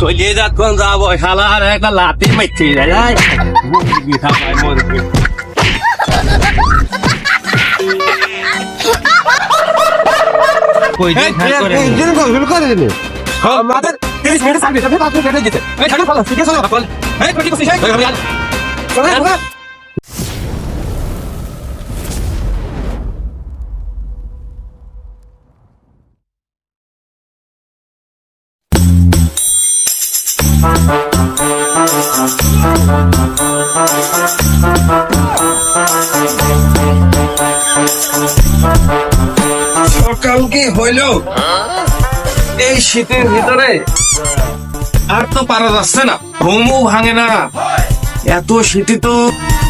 কইলে যখন যাব শালা আর একটা লাতি মাইছি রে যাই গিথা পাই মোর কই দিন হ্যাঁ করে দিন কো শুরু করে দিন হ্যাঁ আমাদের 30 মিনিট সার্ভিস আছে বাকি কেটে দিতে এই ঠাকুর ফলো ঠিক আছে ফলো এই 20 পজিশন এই শীতের ভিতরে আর তো পারা যাচ্ছে না, ঘুমও ভাঙে না। এত শীতে তো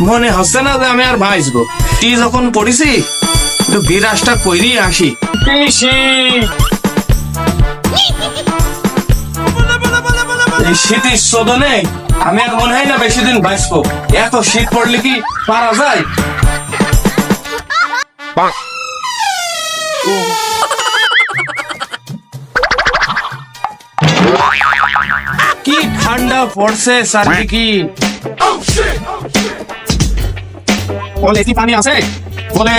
মনে হচ্ছে না যে আমি আর ভাইসবো টি যখন পড়েছি, একটু বিরাজটা কইরি আসি। পিসি এই শীতের শোধনে আমি আর মনে হয় না বেশি দিন বাঁচবো। এত শীত পড়লে কি পারা যায়? কি ঠান্ডা পড়ছে চারদিকে বলে কি পানি আছে? বলে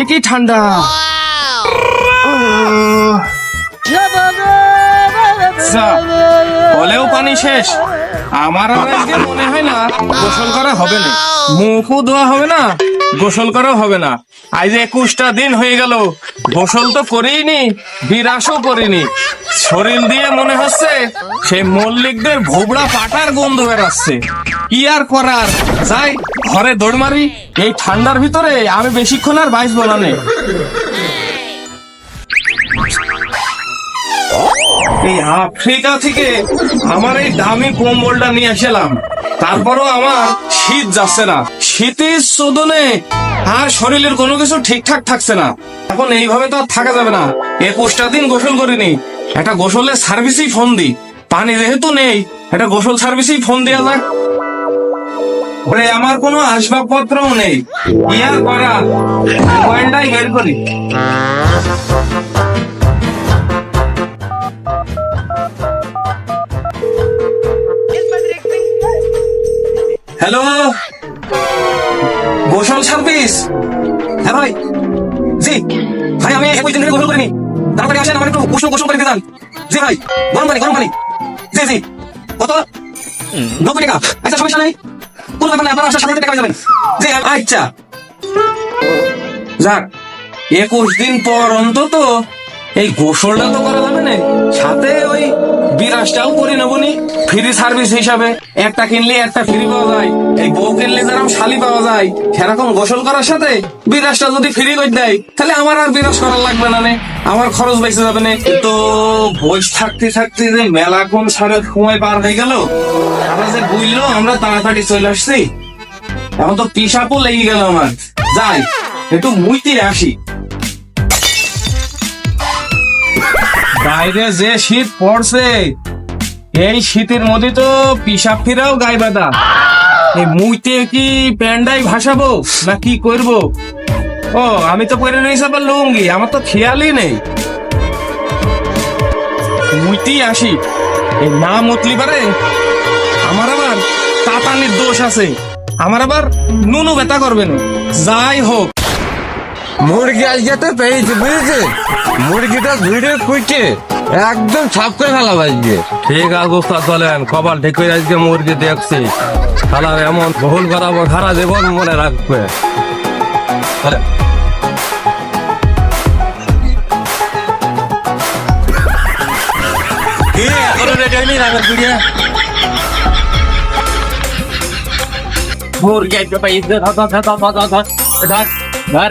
এ কি ঠান্ডা? বলেও পানি শেষ। আমার আর আজকে মনে হয় না গোসল করা হবে না। মুখও ধোয়া হবে না, গোসল করা হবে না। আজ একুশটা দিন হয়ে গেল। গোসল তো করিনি, বিরাসও করিনি। শরীর দিয়ে মনে হচ্ছে সেই মল্লিকদের ভোবড়া পাটার গন্ধ বেরাচ্ছে। কি আর করার? যাই, ঘরে দৌড় মারি। এই ঠান্ডার ভিতরে আমি বেশিক্ষণ আর বাইশ বলানে এই আফ্রিকা থেকে আমার এই দামি কম্বলটা নিয়ে আসলাম তারপরও আমার শীত যাচ্ছে না। শীতের শোধনে আর শরীরের কোনো কিছু ঠিকঠাক থাকছে না। এখন এইভাবে তো আর থাকা যাবে না। একুশটা দিন গোসল করিনি। একটা গোসলের সার্ভিসেই ফোন দি পানি যেহেতু নেই, একটা গোসল সার্ভিসেই ফোন দেওয়া যাক। ওরে আমার কোনো আসবাবপত্রও নেই। আর করা পয়েন্টটাই বের করি। হ্যালো গোসল সার্ভিস হ্যাঁ ভাই। জি। ভাই, আমি একুশ দিন গোসল করিনি। তাড়াতাড়ি আসেন, আমার একটু উষ্ণ গোসল করে দিতে জি ভাই, গরম পানি গরম পানি। জি জি। কত? নব্বই টাকা। আচ্ছা সমস্যা কোনো ব্যাপার আপনার আসার সাথে টাকা যাবেন। জি আচ্ছা। যাক, একুশ দিন পর অন্তত এই গোসলটা তো করা যাবে না। সাথে ওই বিরাজটাও করে নেব ফ্রি সার্ভিস হিসাবে। একটা কিনলে একটা ফ্রি পাওয়া যায়। এই বউ কিনলে যেরকম শালি পাওয়া যায়, সেরকম গোসল করার সাথে বিরাজটা যদি ফ্রি করে দেয়, তাহলে আমার আর বিরাজ করার লাগবে না আমার খরচ বেঁচে যাবে না। তো বয়স থাকতে থাকতে যে মেলা কোন সারে সময় পার হয়ে গেল? আমরা যে বুঝলো আমরা তাড়াতাড়ি চলে আসছি। এখন তো পিসাপও লেগে গেল আমার। যাই, একটু মুইতে আসি। বাইরে যে শীত পড়ছে। এই শীতের মধ্যে তো পিসাব ফিরাও গায়ে বাঁধা এই মুইতে কি প্যান্ডাই ভাসাবো না কি করব? ও, আমি তো পরে নিয়েছি আবার লুঙ্গি, আমার তো খেয়ালই নেই। মুইতেই আসি। এই না মতলি পারে, আমার আবার তাতানির দোষ আছে। আমার আবার নুনু ব্যথা করবে না। যাই হোক। মুরগি আজকে তো পেয়েছি বুঝেছি মুরগিটা ভিড়ে কুইটে একদম ছাপ করে ফেলা বাজবে ঠিক আছে উস্তাদ বলেন কপাল ঠিক করে আজকে মুরগি দেখছি। খালার এমন ভুল করা খারাপ জীবন মনে রাখবে। মুরগি ধর ধর ধর ধর। ধর।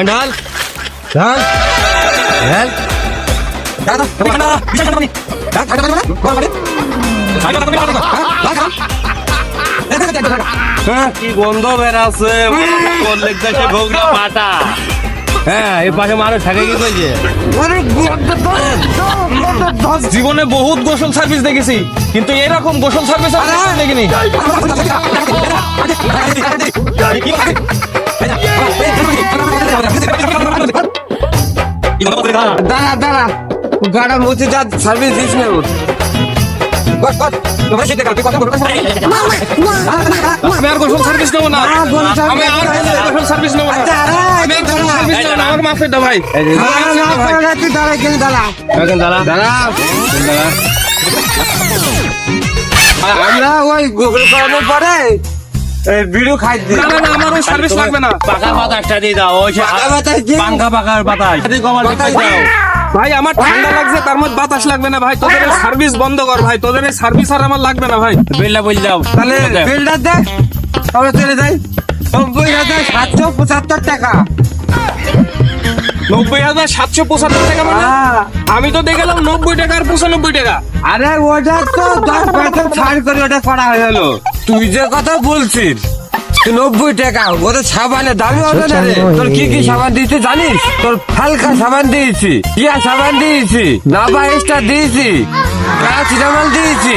ঢাল ঢাল হ্যাঁ পাশে থাকে জীবনে বহুত গোসল সার্ভিস দেখেছি কিন্তু এরকম গোসল সার্ভিস দেখিনি গাড়া মুছে যা সার্ভিস দিস না ওর। বস বস তোমরা সেটা কালকে কথা আমি আর গোসল সার্ভিস নেব না আমি আর গোসল সার্ভিস নেব না আমি আর গোসল সার্ভিস নেব না আমাকে মাফ করে দাও ভাই তুই দাঁড়া কেন দাঁড়া এখন দাঁড়া দাঁড়া আর আমরা ওই গুগল করানোর পরে এই বিড়ু খাই না আমার ওই সার্ভিস লাগবে না পাকা বাতাসটা দিয়ে দাও ওই পাকা পাকার কমাল বাতাস ঠিক দাও ভাই আমার ঠান্ডা লাগছে তার মধ্যে বাতাস লাগবে না ভাই। তোদের সার্ভিস বন্ধ কর ভাই তোদের এই সার্ভিস আর আমার লাগবে না ভাই। বিলটা বল দাও। তাহলে বিলটা দে তবে চলে যাই। নব্বই হাজার সাতশো পঁচাত্তর টাকা। নব্বই হাজার সাতশো পঁচাত্তর টাকা মানে? হ্যাঁ। আমি তো দেখলাম নব্বই টাকা আর পঁচানব্বই টাকা। আরে ওটা তো দশ পার্সেন্ট ছাড় করে ওটা করা হয়ে গেল। তুই যে কথা বলছিস নব্বই টাকা। ওদের সাবানের দামি হবে না রে। তোর কি কি সাবান দিয়েছি জানিস? তোর হালকা সাবান দিয়েছি ইয়া সাবান দিয়েছি নাবা এক্সট্রা দিয়েছি প্যারাসিটামল দিয়েছি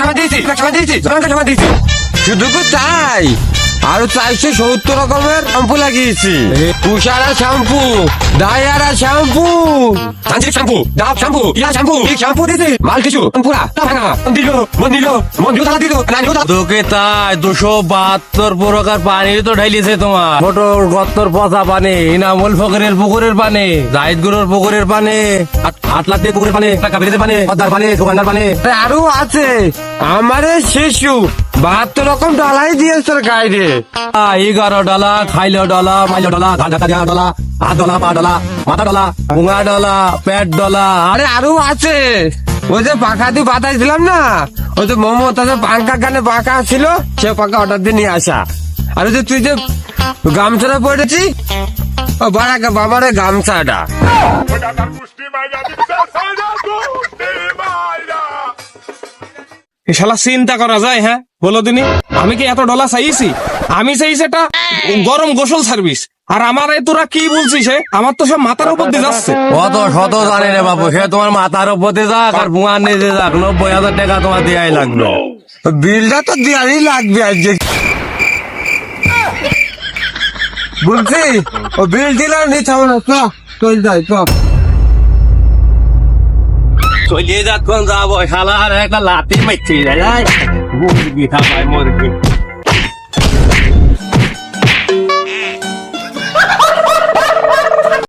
সাবান দিয়েছি সাবান দিয়েছি সাবান দিয়েছি। শুধু তাই? আরও চারশো সত্তর রকমের শ্যাম্পু লাগিয়েছি। তুষারা শ্যাম্পু ডায়ারা শ্যাম্পু শ্যাম্পু ডাব শ্যাম্পু ইয়া শ্যাম্পু এই শ্যাম্পু দিয়েছি। মাল কিছু পুরা ভাঙা দিল মন দিল মন দিল দিল তোকে তাই দুশো বাহাত্তর প্রকার পানি তো ঢাইলিছে তোমার। মোটর গত্তর পচা পানি ইনামুল ফকরের পুকুরের পানি জাহিদ গুরুর পুকুরের পানি আট লাখ দিয়ে পুকুরের পানি টাকা বেরিয়ে পানি পদ্মার পানি পানি। আরও আছে। আমারে শিশু বাহাত্তর রকম ডালাই দিয়েছে তোর গাইডে এগারো ডলা খাইলো ডলা মাইলো ডলা ধান ডলা হাত ডলা পা ডলা মাথা ডলা পুঙা ডলা পেট ডলা। আরে আরও আছে। ওই যে পাখা দিয়ে বাতাস দিলাম না ওই যে মোমো তাদের পাঙ্কা গানে পাকা ছিল সে পাকা অর্ডার দিয়ে নিয়ে আসা। আর ওই যে তুই যে গামছাটা পড়েছি ও বাড়া বাবারে গামছাটা। শালা চিন্তা করা যায় হ্যাঁ? বলো দিনি আমি কি এত ডলার চাইছি? আমি চাইছি এটা গরম গোসল সার্ভিস। আর আমার এ তোরা কি বলছিস? আমার তো সব মাথার উপর দিয়ে যাচ্ছে। অত শত জানি রে বাবু সে তোমার মাথার উপর দিয়ে যাক আর পুঙার নিচে যাক। নব্বই হাজার টাকা তোমার দেয়াই লাগবে বিলটা তো দেওয়ারই লাগবে আজকে। বলছি ও বিল দিলাম নিতে হবে না চ চল যাই চ। চলিয়ে যাক কোন যাব শালা আর একটা লাতি মারছি মুরগি খাবাই মুরগি